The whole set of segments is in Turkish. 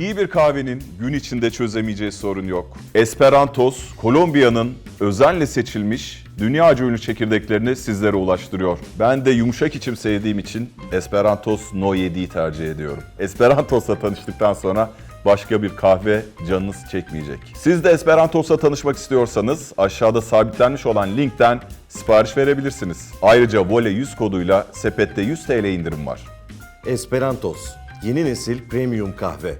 İyi bir kahvenin gün içinde çözemeyeceği sorun yok. Esperantos, Kolombiya'nın özenle seçilmiş dünyaca ünlü çekirdeklerini sizlere ulaştırıyor. Ben de yumuşak içim sevdiğim için Esperantos No 7'yi tercih ediyorum. Esperantos'la tanıştıktan sonra başka bir kahve canınız çekmeyecek. Siz de Esperantos'la tanışmak istiyorsanız aşağıda sabitlenmiş olan linkten sipariş verebilirsiniz. Ayrıca Vole 100 koduyla sepette 100 TL indirim var. Esperantos, yeni nesil premium kahve.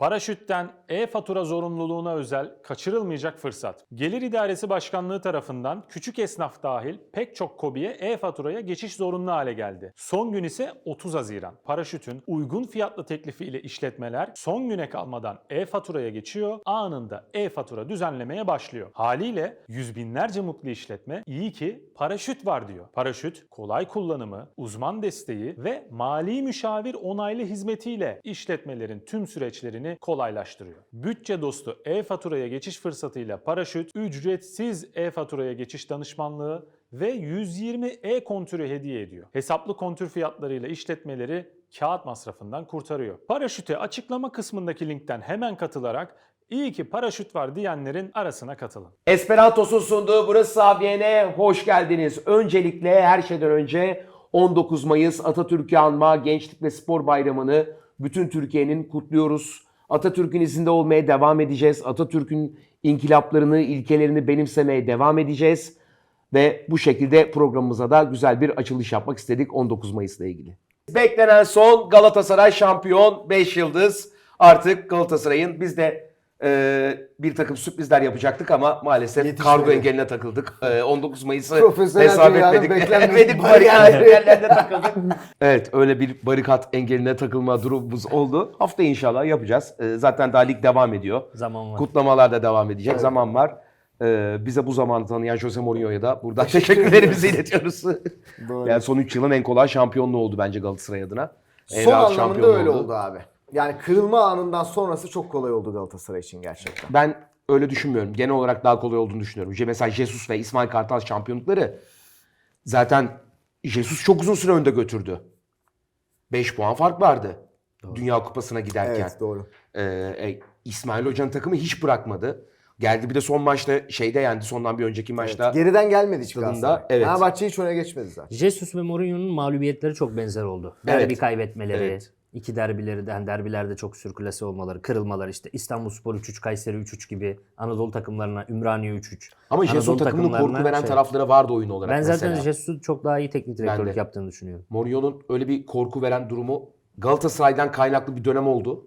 Paraşütten e-fatura zorunluluğuna özel kaçırılmayacak fırsat. Gelir İdaresi Başkanlığı tarafından küçük esnaf dahil pek çok KOBİ'ye e-faturaya geçiş zorunlu hale geldi. Son gün ise 30 Haziran. Paraşütün uygun fiyatlı teklifiyle işletmeler son güne kalmadan e-faturaya geçiyor, anında e-fatura düzenlemeye başlıyor. Haliyle yüz binlerce mutlu işletme iyi ki paraşüt var diyor. Paraşüt kolay kullanımı, uzman desteği ve mali müşavir onaylı hizmetiyle işletmelerin tüm süreçlerini kolaylaştırıyor. Bütçe dostu e-faturaya geçiş fırsatıyla Paraşüt ücretsiz e-faturaya geçiş danışmanlığı ve 120 e-kontürü hediye ediyor. Hesaplı kontür fiyatlarıyla işletmeleri kağıt masrafından kurtarıyor. Paraşüte açıklama kısmındaki linkten hemen katılarak iyi ki paraşüt var diyenlerin arasına katılın. Esperantos'un sunduğu Burası Sabiye'ne hoş geldiniz. Öncelikle her şeyden önce 19 Mayıs Atatürk'ü anma Gençlik ve Spor Bayramı'nı bütün Türkiye'nin kutluyoruz. Atatürk'ün izinde olmaya devam edeceğiz. Atatürk'ün inkılaplarını, ilkelerini benimsemeye devam edeceğiz. Ve bu şekilde programımıza da güzel bir açılış yapmak istedik 19 Mayıs'la ilgili. Beklenen son Galatasaray şampiyon 5 yıldız. Artık Galatasaray'ın biz de e, bir takım sürprizler yapacaktık ama maalesef Yetişmedi. kargo engeline takıldık. E, 19 Mayıs'ı hesap etmedik. Etmedik bariyerleri. bariyerlerine takıldık. evet öyle bir barikat engeline takılma durumumuz oldu. Hafta inşallah yapacağız. E, zaten daha lig devam ediyor. Zaman var. Kutlamalar da devam edecek. Zaman var. E, bize bu zamanı tanıyan Jose Mourinho'ya da buradan teşekkürlerimizi iletiyoruz. Doğru. yani son 3 yılın en kolay şampiyonluğu oldu bence Galatasaray adına. En Son rahat anlamında şampiyonluğu öyle oldu abi. Yani kırılma anından sonrası çok kolay oldu Galatasaray için gerçekten. Ben öyle düşünmüyorum. Genel olarak daha kolay olduğunu düşünüyorum. Je- Mesela Jesus ve İsmail Kartal şampiyonlukları zaten Jesus çok uzun süre önde götürdü. 5 puan fark vardı. Dünya Kupası'na giderken. Evet doğru. Ee, e, İsmail Hoca'nın takımı hiç bırakmadı. Geldi bir de son maçta şeyde yendi. Sondan bir önceki maçta. Geriden gelmedi hiç Galatasaray. evet. Fenerbahçe hiç öne geçmedi zaten. Jesus ve Mourinho'nun mağlubiyetleri çok benzer oldu. Derbi Evet. kaybetmeleri, Evet. İki derbileri de, yani derbilerde çok sürkülese olmaları, kırılmalar işte İstanbulspor 3-3, Kayseri 3-3 gibi Anadolu takımlarına Ümraniye 3-3. Ama Anadolu takımının korku veren şey- tarafları vardı oyun olarak Ben zaten mesela. Jesus'un çok daha iyi teknik direktörlük yaptığını düşünüyorum. Mourinho'nun öyle bir korku veren durumu Galatasaray'dan kaynaklı bir dönem oldu.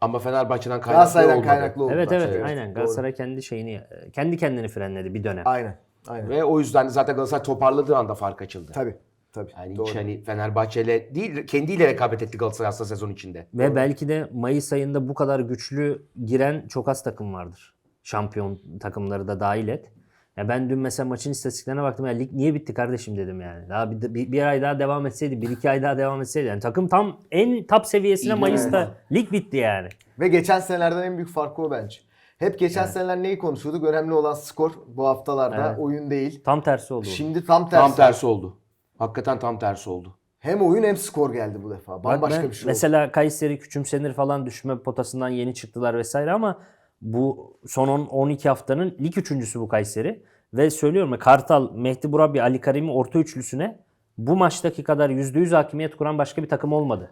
Ama Fenerbahçe'den kaynaklı Galatasaray'dan olmadı. kaynaklı oldu. Evet evet bence. aynen Galatasaray kendi şeyini kendi kendini frenledi bir dönem. Aynen. Aynen. Ve o yüzden de zaten Galatasaray toparladığı anda fark açıldı. Tabii. Tabii. Yani doğru. hiç hani Fenerbahçe'yle değil kendiyle rekabet etti Galatasaray aslında sezon içinde. Ve belki de Mayıs ayında bu kadar güçlü giren çok az takım vardır. Şampiyon takımları da dahil et. Ya ben dün mesela maçın istatistiklerine baktım. Ya lig niye bitti kardeşim dedim yani. Daha bir, bir, bir ay daha devam etseydi, bir iki ay daha devam etseydi. Yani takım tam en top seviyesine İyi, Mayıs'ta lig bitti yani. Ve geçen senelerden en büyük farkı o bence. Hep geçen seneler neyi konuşuyorduk? Önemli olan skor bu haftalarda Evet. oyun değil. Tam tersi oldu. Şimdi tam tersi. Tam tersi oldu. Hakikaten tam tersi oldu. Hem oyun hem skor geldi bu defa. Bak Bambaşka ben- bir şey oldu. Mesela Kayseri küçümsenir falan düşme potasından yeni çıktılar vesaire ama bu son 10 12 haftanın lig üçüncüsü bu Kayseri. Ve söylüyorum ya Kartal, Mehdi Burabi, Ali Karim'i orta üçlüsüne bu maçtaki kadar %100 hakimiyet kuran başka bir takım olmadı.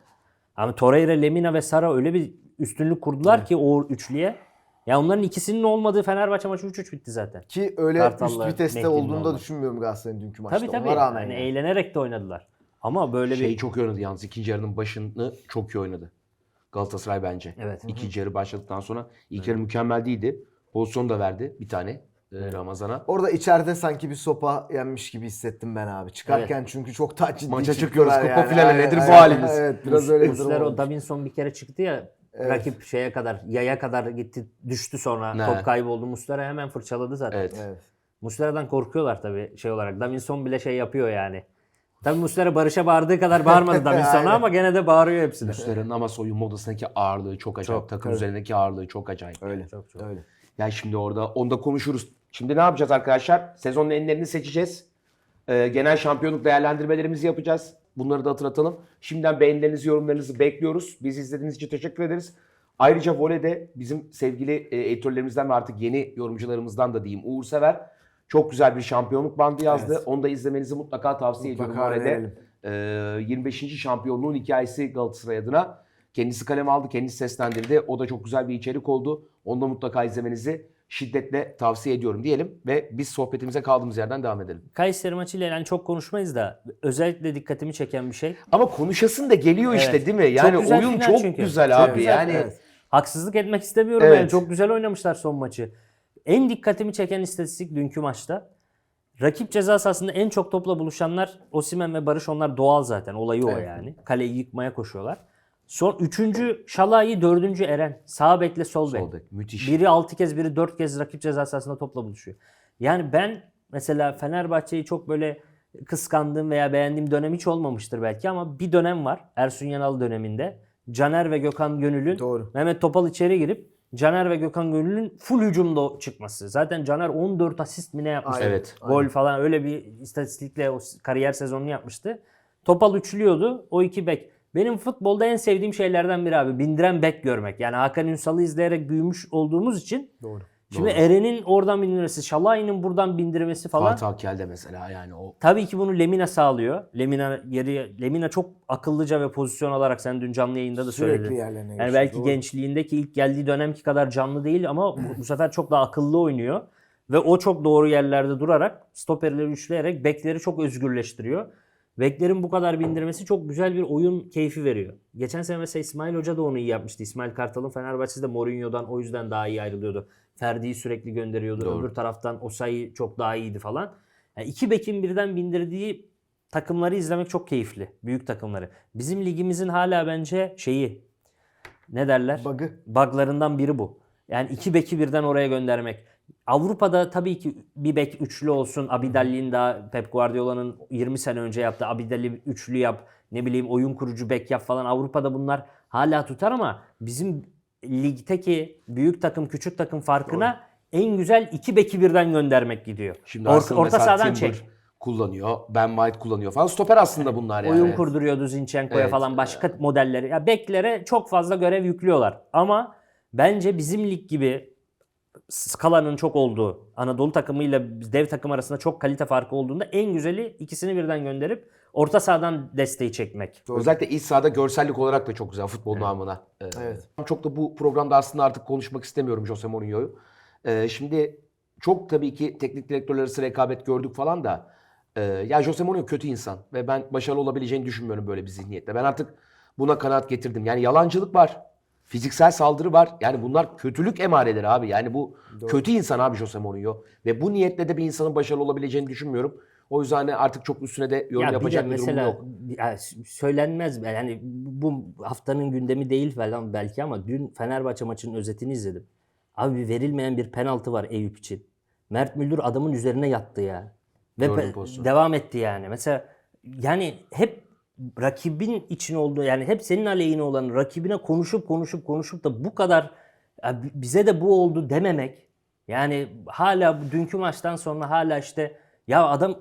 Ama Torreira, Lemina ve Sara öyle bir üstünlük kurdular ki o üçlüye. Ya onların ikisinin olmadığı Fenerbahçe maçı 3-3 bitti zaten. Ki öyle Kartal'la üst viteste Mehdi'nin olduğunu da olmadı. düşünmüyorum Galatasaray'ın dünkü maçta. Tabii tabii. Ona rağmen Yani yani. eğlenerek de oynadılar. Ama böyle Şey bir çok iyi oynadı yalnız. ikinci yarının başını çok iyi oynadı. Galatasaray bence. Evet. İkinci yarı başladıktan sonra ilk yarı mükemmel değildi. Pozisyon da verdi bir tane e, Ramazan'a. Orada içeride sanki bir sopa yenmiş gibi hissettim ben abi. Çıkarken çünkü çok daha ciddi Maça çıktılar çıkıyoruz, kupa finali nedir bu halimiz? Evet biraz öyle bir durum o. Davinson bir kere çıktı ya rakip şeye kadar yaya kadar gitti düştü sonra Ne? top kayboldu. Muslera hemen fırçaladı zaten. Evet. Evet. Muslera'dan korkuyorlar tabii şey olarak. Davinson bile şey yapıyor yani. Tabii Muslera Barış'a bağırdığı kadar bağırmadı Davinson'a ama gene de bağırıyor hepsine. Muslera'nın ama soyunma odasındaki ağırlığı çok acayip. Çok, Takım evet. üzerindeki ağırlığı çok acayip. Öyle. Çok çok. Öyle. Yani şimdi orada onu da konuşuruz. Şimdi ne yapacağız arkadaşlar? Sezonun enlerini seçeceğiz. Ee, genel şampiyonluk değerlendirmelerimizi yapacağız. Bunları da hatırlatalım. Şimdiden beğenilerinizi, yorumlarınızı bekliyoruz. Bizi izlediğiniz için teşekkür ederiz. Ayrıca voleyde bizim sevgili e, editörlerimizden ve artık yeni yorumcularımızdan da diyeyim Uğur Sever çok güzel bir şampiyonluk bandı yazdı. Evet. Onu da izlemenizi mutlaka tavsiye Mutlaka ediyorum voleyde. Ee, 25. şampiyonluğun hikayesi Galatasaray adına. Kendisi kaleme aldı, kendisi seslendirdi. O da çok güzel bir içerik oldu. Onu da mutlaka izlemenizi şiddetle tavsiye ediyorum diyelim. Ve biz sohbetimize kaldığımız yerden devam edelim. Kayseri maçıyla yani çok konuşmayız da özellikle dikkatimi çeken bir şey. Ama konuşasın da geliyor işte Evet. değil mi? Yani Çok oyun çok çünkü. güzel Çok abi. güzel, yani evet. Haksızlık etmek istemiyorum Evet. yani çok güzel oynamışlar son maçı. En dikkatimi çeken istatistik dünkü maçta. Rakip ceza sahasında en çok topla buluşanlar Osimhen ve Barış onlar doğal zaten. Olayı o Evet. yani. Kaleyi yıkmaya koşuyorlar. Son üçüncü Şalai, dördüncü Eren. Sağ bekle sol bek. Sol bek, müthiş. Biri 6 kez biri 4 kez rakip ceza sahasında topla buluşuyor. Yani ben mesela Fenerbahçe'yi çok böyle kıskandığım veya beğendiğim dönem hiç olmamıştır belki ama bir dönem var Ersun Yanal döneminde. Caner ve Gökhan Gönül'ün Doğru. Mehmet Topal içeri girip Caner ve Gökhan Gönül'ün full hücumda çıkması. Zaten Caner 14 asist mi ne yapmış? Aynen. Evet. Gol falan öyle bir istatistikle o kariyer sezonunu yapmıştı. Topal üçlüyordu. O iki bek. Benim futbolda en sevdiğim şeylerden biri abi. Bindiren bek görmek. Yani Hakan Ünsal'ı izleyerek büyümüş olduğumuz için. Doğru. Şimdi Eren'in oradan bindirmesi, Şalay'ın buradan bindirmesi falan. Fatih Akkel'de mesela yani o Tabii ki bunu Lemina sağlıyor. Lemina yeri Lemina çok akıllıca ve pozisyon alarak sen dün canlı yayında da Sürekli söyledin. yerlerine Yani geçiyor, belki doğru. gençliğindeki ilk geldiği dönemki kadar canlı değil ama bu sefer çok daha akıllı oynuyor. Ve o çok doğru yerlerde durarak stoperleri üçleyerek bekleri çok özgürleştiriyor. Beklerin bu kadar bindirmesi çok güzel bir oyun keyfi veriyor. Geçen sene mesela İsmail Hoca da onu iyi yapmıştı. İsmail Kartal'ın Fenerbahçe'de Mourinho'dan o yüzden daha iyi ayrılıyordu. Ferdi'yi sürekli gönderiyordu. Doğru. Öbür taraftan Osayi çok daha iyiydi falan. Yani iki bekin birden bindirdiği takımları izlemek çok keyifli. Büyük takımları. Bizim ligimizin hala bence şeyi ne derler? Bug'ı. Buglarından biri bu. Yani iki beki birden oraya göndermek. Avrupa'da tabii ki bir bek üçlü olsun. Abidalli'nin daha Pep Guardiola'nın 20 sene önce yaptığı Abidalli üçlü yap. Ne bileyim oyun kurucu bek yap falan. Avrupa'da bunlar hala tutar ama bizim ligdeki büyük takım küçük takım farkına en güzel iki beki birden göndermek gidiyor. Şimdi Or- orta sahadan Timber çek. kullanıyor. Ben White kullanıyor falan. Stoper aslında bunlar yani. Oyun kurduruyordu Zinchenko'ya Evet. falan başka modelleri. Ya beklere çok fazla görev yüklüyorlar. Ama bence bizim lig gibi skalanın çok olduğu Anadolu takımıyla dev takım arasında çok kalite farkı olduğunda en güzeli ikisini birden gönderip orta sahadan desteği çekmek. Özellikle iç sahada görsellik olarak da çok güzel futbol namına. Ee, Evet. Çok da bu programda aslında artık konuşmak istemiyorum Jose Mourinho'yu. Ee, şimdi çok tabii ki teknik direktörler arası rekabet gördük falan da e, ya Jose Mourinho kötü insan ve ben başarılı olabileceğini düşünmüyorum böyle bir zihniyetle. Ben artık buna kanaat getirdim. Yani yalancılık var. Fiziksel saldırı var. Yani bunlar kötülük emareleri abi. Yani bu kötü insan abi Jose Mourinho. Ve bu niyetle de bir insanın başarılı olabileceğini düşünmüyorum. O yüzden hani artık çok üstüne de yorum Ya de yapacak bir, durumum mesela yok. ya söylenmez yani bu haftanın gündemi değil falan belki ama dün Fenerbahçe maçının özetini izledim. Abi verilmeyen bir penaltı var Eyüp için. Mert Müldür adamın üzerine yattı ya. Ve pe- devam etti yani. Mesela yani hep rakibin için olduğu yani hep senin aleyhine olan rakibine konuşup konuşup konuşup da bu kadar bize de bu oldu dememek. Yani hala dünkü maçtan sonra hala işte ya adam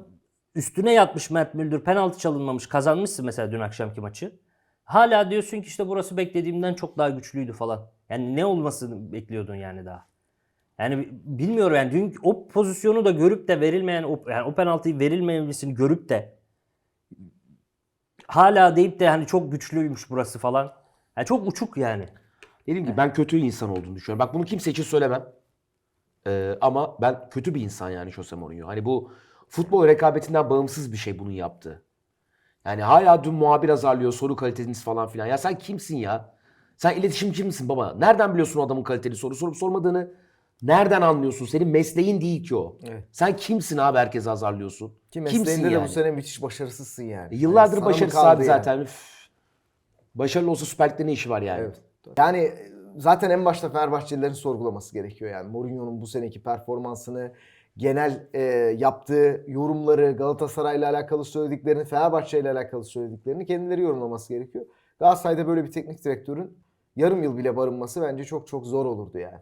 üstüne yatmış Mert Müldür penaltı çalınmamış kazanmışsın mesela dün akşamki maçı. Hala diyorsun ki işte burası beklediğimden çok daha güçlüydü falan. Yani ne olmasını bekliyordun yani daha. Yani bi- bilmiyorum yani dün o pozisyonu da görüp de verilmeyen o, yani o penaltıyı verilmemesini görüp de hala deyip de hani çok güçlüymüş burası falan. Yani çok uçuk yani. Dediğim gibi ben kötü insan olduğunu düşünüyorum. Bak bunu kimse için söylemem. Ee, ama ben kötü bir insan yani Jose Mourinho. Hani bu futbol rekabetinden bağımsız bir şey bunun yaptığı. Yani hala dün muhabir azarlıyor soru kaliteniz falan filan. Ya sen kimsin ya? Sen iletişimci misin baba? Nereden biliyorsun adamın kaliteli soru sorup sormadığını? Nereden anlıyorsun? Senin mesleğin değil ki o. Evet. Sen kimsin abi herkese azarlıyorsun? Ki kimsin mesleğinde de yani? bu sene müthiş başarısızsın yani. Yıllardır Yani başarısız abi yani? zaten. Üf. Başarılı olsa Süper Lig'de ne işi var yani? Evet. Yani zaten en başta Fenerbahçelilerin sorgulaması gerekiyor yani. Mourinho'nun bu seneki performansını, genel e, yaptığı yorumları, Galatasaray'la alakalı söylediklerini, Fenerbahçe ile alakalı söylediklerini kendileri yorumlaması gerekiyor. Galatasaray'da böyle bir teknik direktörün yarım yıl bile barınması bence çok çok zor olurdu yani.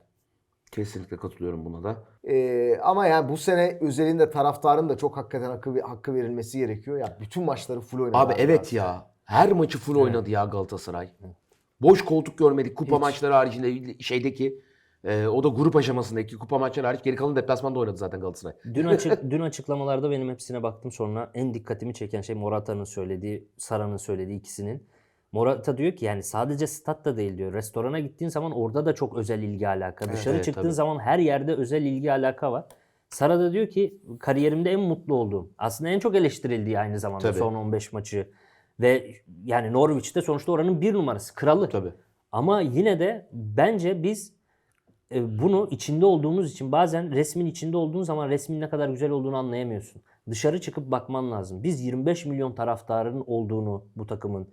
Kesinlikle katılıyorum buna da. Ee, ama yani bu sene özelinde taraftarın da çok hakikaten hakkı, hakkı verilmesi gerekiyor. Ya bütün maçları full oynadı. Abi evet ya. Her maçı full oynadı ya Galatasaray. Boş koltuk görmedik. Kupa Hiç. maçları haricinde şeydeki e, o da grup aşamasındaki kupa maçları hariç geri kalan deplasmanda oynadı zaten Galatasaray. Dün açık dün açıklamalarda benim hepsine baktım sonra en dikkatimi çeken şey Morata'nın söylediği, Sara'nın söylediği ikisinin. Morata diyor ki yani sadece statta değil diyor. Restorana gittiğin zaman orada da çok özel ilgi alaka. Dışarı evet, çıktığın tabii. zaman her yerde özel ilgi alaka var. Sara da diyor ki kariyerimde en mutlu olduğum. Aslında en çok eleştirildiği aynı zamanda Tabii. son 15 maçı. Ve yani Norwich'te sonuçta oranın bir numarası. Kralı. Tabii. Ama yine de bence biz e, bunu içinde olduğumuz için bazen resmin içinde olduğun zaman resmin ne kadar güzel olduğunu anlayamıyorsun. Dışarı çıkıp bakman lazım. Biz 25 milyon taraftarın olduğunu bu takımın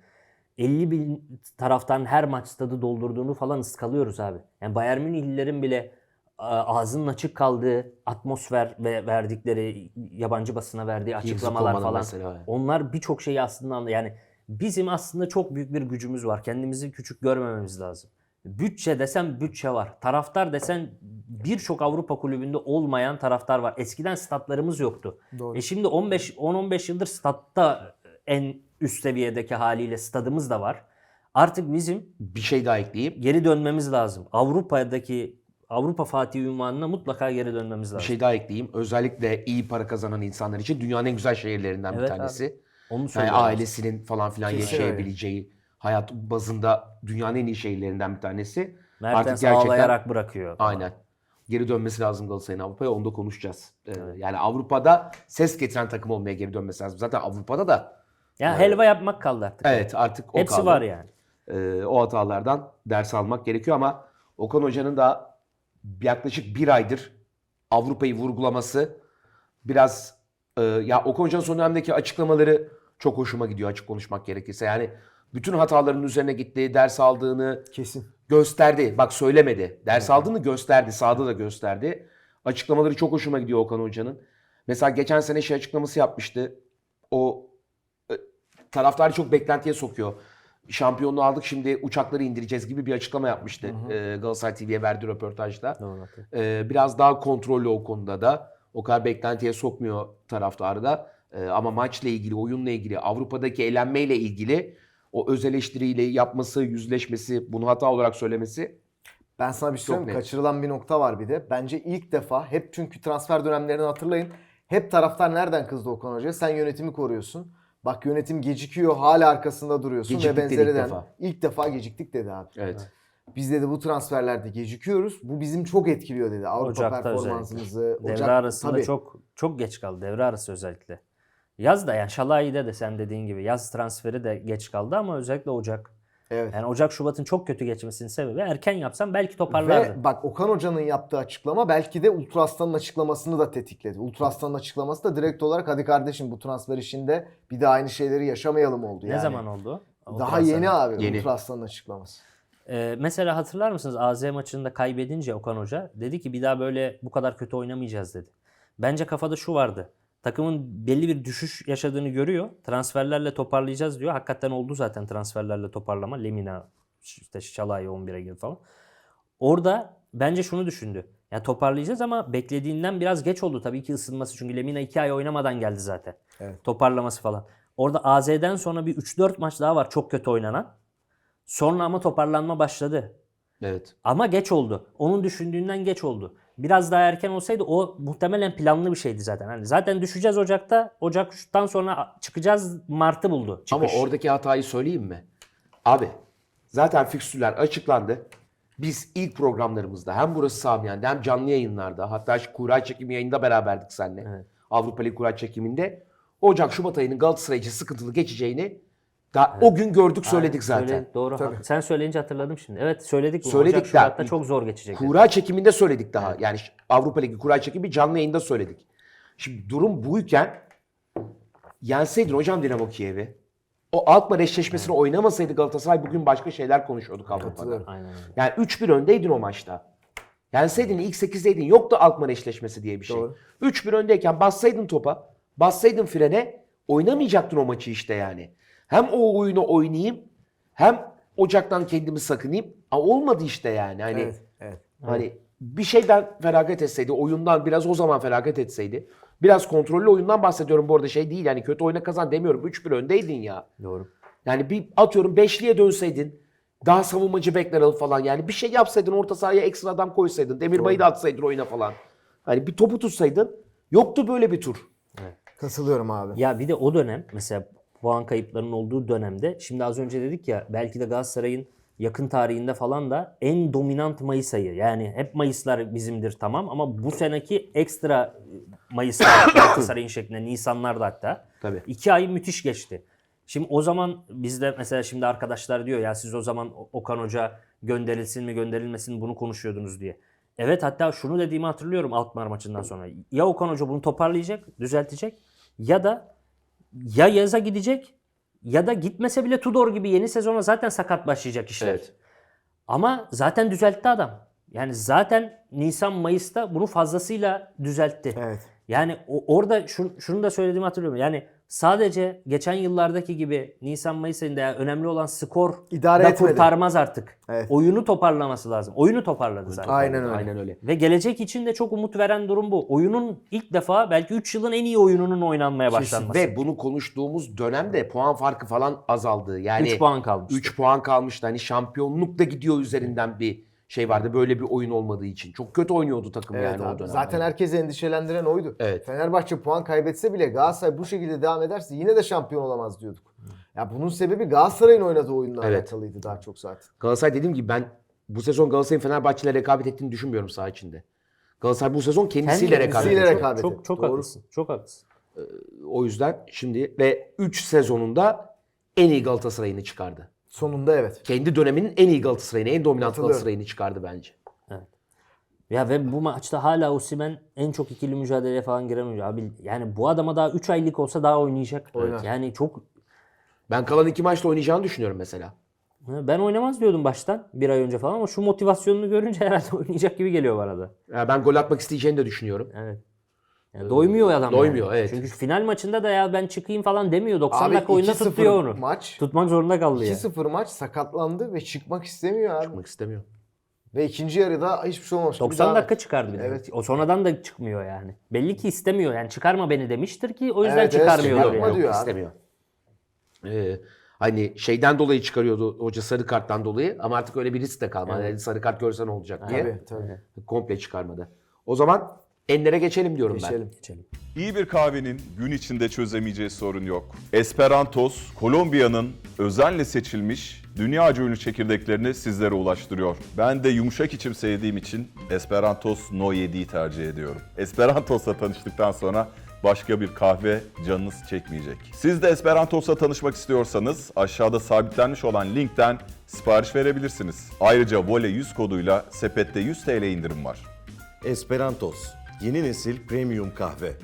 50 bin taraftarın her maç stadı doldurduğunu falan ıskalıyoruz abi. Yani Bayern Münihlilerin bile ağzının açık kaldığı atmosfer ve verdikleri yabancı basına verdiği açıklamalar falan. mesela. Onlar birçok şeyi aslında yani bizim aslında çok büyük bir gücümüz var. Kendimizi küçük görmememiz lazım. Bütçe desen bütçe var. Taraftar desen birçok Avrupa kulübünde olmayan taraftar var. Eskiden statlarımız yoktu. Doğru. E şimdi 15 10-15 yıldır statta en üst seviyedeki haliyle stadımız da var. Artık bizim Bir şey daha ekleyeyim. geri dönmemiz lazım. Avrupa'daki Avrupa Fatih ünvanına mutlaka geri dönmemiz Bir lazım. şey daha ekleyeyim. Özellikle iyi para kazanan insanlar için dünyanın en güzel şehirlerinden bir Evet tanesi. Onu Yani ailesinin falan filan Kesin yaşayabileceği hayat bazında dünyanın en iyi şehirlerinden bir tanesi. Mertens gerçekten- ağlayarak bırakıyor. Aynen. Geri dönmesi lazım Galatasaray'ın Avrupa'ya. Onu da konuşacağız. Ee, Yani Avrupa'da ses getiren takım olmaya geri dönmesi lazım. Zaten Avrupa'da da Ya helva yapmak kaldı artık. evet artık o Hepsi kaldı. var yani. Ee, o hatalardan ders almak gerekiyor ama Okan Hoca'nın da yaklaşık bir aydır Avrupa'yı vurgulaması biraz e, ya Okan Hoca'nın son dönemdeki açıklamaları çok hoşuma gidiyor açık konuşmak gerekirse. Yani bütün hataların üzerine gitti, ders aldığını Kesin. gösterdi. Bak söylemedi. Ders aldığını gösterdi. Sahada da gösterdi. Açıklamaları çok hoşuma gidiyor Okan Hoca'nın. Mesela geçen sene şey açıklaması yapmıştı. O taraftarı çok beklentiye sokuyor. Şampiyonluğu aldık şimdi uçakları indireceğiz gibi bir açıklama yapmıştı. E, Galatasaray TV'ye verdiği röportajda. Doğru. E, biraz daha kontrollü o konuda da. O kadar beklentiye sokmuyor taraftarı da. E, ama maçla ilgili, oyunla ilgili, Avrupa'daki eğlenmeyle ilgili o öz eleştiriyle yapması, yüzleşmesi, bunu hata olarak söylemesi Ben sana bir şey söyleyeyim. Kaçırılan bir nokta var bir de. Bence ilk defa hep çünkü transfer dönemlerini hatırlayın. Hep taraftar nereden kızdı Okan Hoca'ya? Sen yönetimi koruyorsun. Bak yönetim gecikiyor hala arkasında duruyorsun Geciktik ve benzeri ilk den- defa. İlk defa geciktik dedi abi. evet. Biz dedi bu transferlerde gecikiyoruz. Bu bizim çok etkiliyor dedi. Avrupa Ocak'ta performansımızı. Devre Ocak- arasında tabii. çok çok geç kaldı. Devre arası özellikle. Yaz da yani Şalay'da de sen dediğin gibi yaz transferi de geç kaldı ama özellikle Ocak. Evet. Yani Ocak Şubat'ın çok kötü geçmesinin sebebi erken yapsam belki toparlardı. Ve bak Okan Hoca'nın yaptığı açıklama belki de Ultra Aslan'ın açıklamasını da tetikledi. Ultra Aslan'ın açıklaması da direkt olarak hadi kardeşim bu transfer işinde bir de aynı şeyleri yaşamayalım oldu ne yani. zaman oldu? Daha yeni abi Yeni. Ultra Aslan'ın açıklaması. Ee, mesela hatırlar mısınız AZ maçında kaybedince Okan Hoca dedi ki bir daha böyle bu kadar kötü oynamayacağız dedi. Bence kafada şu vardı. Takımın belli bir düşüş yaşadığını görüyor. Transferlerle toparlayacağız diyor. Hakikaten oldu zaten transferlerle toparlama. Lemina, işte Şalay 11'e girdi falan. Orada bence şunu düşündü. Ya toparlayacağız ama beklediğinden biraz geç oldu tabii ki ısınması. Çünkü Lemina 2 ay oynamadan geldi zaten. Evet. Toparlaması falan. Orada AZ'den sonra bir 3-4 maç daha var çok kötü oynanan. Sonra ama toparlanma başladı. Evet. Ama geç oldu. Onun düşündüğünden geç oldu. Biraz daha erken olsaydı o muhtemelen planlı bir şeydi zaten. Hani zaten düşeceğiz Ocak'ta. Ocak'tan sonra çıkacağız Mart'ı buldu. Çıkış. Ama oradaki hatayı söyleyeyim mi? Abi zaten fikstürler açıklandı. Biz ilk programlarımızda hem burası Samiyen'de hem canlı yayınlarda hatta şu kura çekimi yayında beraberdik seninle. Evet. Avrupa Ligi kura çekiminde Ocak Şubat ayının Galatasaray için sıkıntılı geçeceğini daha o gün gördük söyledik zaten. Söyledik, doğru. Tabii. Sen söyleyince hatırladım şimdi. Evet söyledik. bunu. Söyledik Ocak, Şubat'ta çok zor geçecek. Kura çekiminde söyledik daha. Yani Avrupa Ligi kura çekimi canlı yayında söyledik. Şimdi durum buyken yenseydin hocam Dinamo Kiev'i. O Alkmaar eşleşmesini oynamasaydı Galatasaray bugün başka şeyler konuşuyorduk Avrupa'da. Aynen. Yani 3-1 öndeydin o maçta. Yenseydin ilk 8'deydin. Yoktu Alkmaar eşleşmesi diye bir şey. Doğru. 3-1 öndeyken bassaydın topa, bassaydın frene oynamayacaktın o maçı işte yani. Hem o oyunu oynayayım hem Ocak'tan kendimi sakınayım. Aa, olmadı işte yani. Hani Evet, evet. Hani bir şeyden feragat etseydi, oyundan biraz o zaman feragat etseydi. Biraz kontrollü oyundan bahsediyorum bu arada şey değil yani kötü oyuna kazan demiyorum. 3-1 öndeydin ya. Doğru. Yani bir atıyorum beşliye dönseydin. Daha savunmacı bekler alıp falan yani bir şey yapsaydın orta sahaya ekstra adam koysaydın. Demirbay'ı da atsaydın oyuna falan. Hani bir topu tutsaydın. Yoktu böyle bir tur. Katılıyorum abi. Ya bir de o dönem mesela puan kayıplarının olduğu dönemde şimdi az önce dedik ya belki de Galatasaray'ın yakın tarihinde falan da en dominant Mayıs ayı. Yani hep Mayıslar bizimdir tamam ama bu seneki ekstra Mayıslar Galatasaray'ın şeklinde Nisanlar da hatta. Tabii. İki ay müthiş geçti. Şimdi o zaman bizde mesela şimdi arkadaşlar diyor ya siz o zaman Okan Hoca gönderilsin mi gönderilmesin mi bunu konuşuyordunuz diye. Evet hatta şunu dediğimi hatırlıyorum Alkmaar maçından sonra. Ya Okan Hoca bunu toparlayacak, düzeltecek ya da ya yaza gidecek ya da gitmese bile Tudor gibi yeni sezona zaten sakat başlayacak işler. Evet. Ama zaten düzeltti adam. Yani zaten Nisan Mayıs'ta bunu fazlasıyla düzeltti. Evet. Yani o- orada şunu, şunu da söylediğimi hatırlıyorum. Yani sadece geçen yıllardaki gibi Nisan Mayıs ayında yani önemli olan skor İdare da etmedi. kurtarmaz artık. Evet. Oyunu toparlaması lazım. Oyunu toparladı zaten. Aynen öyle. Aynen öyle. Ve gelecek için de çok umut veren durum bu. Oyunun ilk defa belki 3 yılın en iyi oyununun oynanmaya başlanması. Ve bunu konuştuğumuz dönemde puan farkı falan azaldı. Yani 3 puan kalmış. 3 puan kalmıştı. Hani şampiyonluk da gidiyor üzerinden bir şey vardı. Böyle bir oyun olmadığı için. Çok kötü oynuyordu takım Evet yani o abi. dönem. Zaten herkesi endişelendiren oydu. Evet. Fenerbahçe puan kaybetse bile Galatasaray bu şekilde devam ederse yine de şampiyon olamaz diyorduk. Ya bunun sebebi Galatasaray'ın oynadığı oyunla Evet. alakalıydı daha çok zaten. Galatasaray dediğim gibi ben bu sezon Galatasaray'ın Fenerbahçe ile rekabet ettiğini düşünmüyorum saha içinde. Galatasaray bu sezon kendisiyle Kendi- rekabet kendisiyle ediyor. rekabet. Çok etti. çok Doğru. haklısın. Çok haklısın. O yüzden şimdi ve 3 sezonunda en iyi Galatasaray'ını çıkardı. Sonunda evet. Kendi döneminin en iyi Galatasaray'ını, en dominant Katılıyorum. Galatasaray'ını çıkardı bence. Ya ve bu maçta hala Osimhen en çok ikili mücadeleye falan oyuncu. Abi yani bu adama daha 3 aylık olsa daha oynayacak. Oynar. Yani çok Ben kalan iki maçta oynayacağını düşünüyorum mesela. ben oynamaz diyordum baştan bir ay önce falan ama şu motivasyonunu görünce herhalde oynayacak gibi geliyor bana da. Ya ben gol atmak isteyeceğini de düşünüyorum. Evet. Yani doymuyor adam. doymuyor, yani. evet. Çünkü final maçında da ya ben çıkayım falan demiyor. 90 Abi dakika oyunda 2-0 tutuyor onu. maç. Tutmak zorunda kaldı ya. 2-0 maç sakatlandı ve çıkmak istemiyor abi. Çıkmak istemiyor. Ve ikinci yarıda hiçbir şey olmamış. gibi 90 devam dakika etti. çıkardı bir de. Evet. O sonradan da çıkmıyor yani. Belli ki istemiyor. Yani çıkarma beni demiştir ki o yüzden Evet, evet, çıkarmıyordur çıkarma yani. diyor abi. istemiyor. Ee, hani şeyden dolayı çıkarıyordu hoca sarı karttan dolayı ama artık öyle bir risk de kalmadı. Yani sarı kart görsen olacak diye. Tabii tabii. Komple çıkarmadı. O zaman enlere geçelim diyorum Geçelim. Geçelim. İyi bir kahvenin gün içinde çözemeyeceği sorun yok. Esperantos, Kolombiya'nın özenle seçilmiş dünyaca ünlü çekirdeklerini sizlere ulaştırıyor. Ben de yumuşak içim sevdiğim için Esperantos No 7'yi tercih ediyorum. Esperantos'la tanıştıktan sonra başka bir kahve canınız çekmeyecek. Siz de Esperantos'la tanışmak istiyorsanız aşağıda sabitlenmiş olan linkten sipariş verebilirsiniz. Ayrıca Vole 100 koduyla sepette 100 TL indirim var. Esperantos. Yeni nesil premium kahve.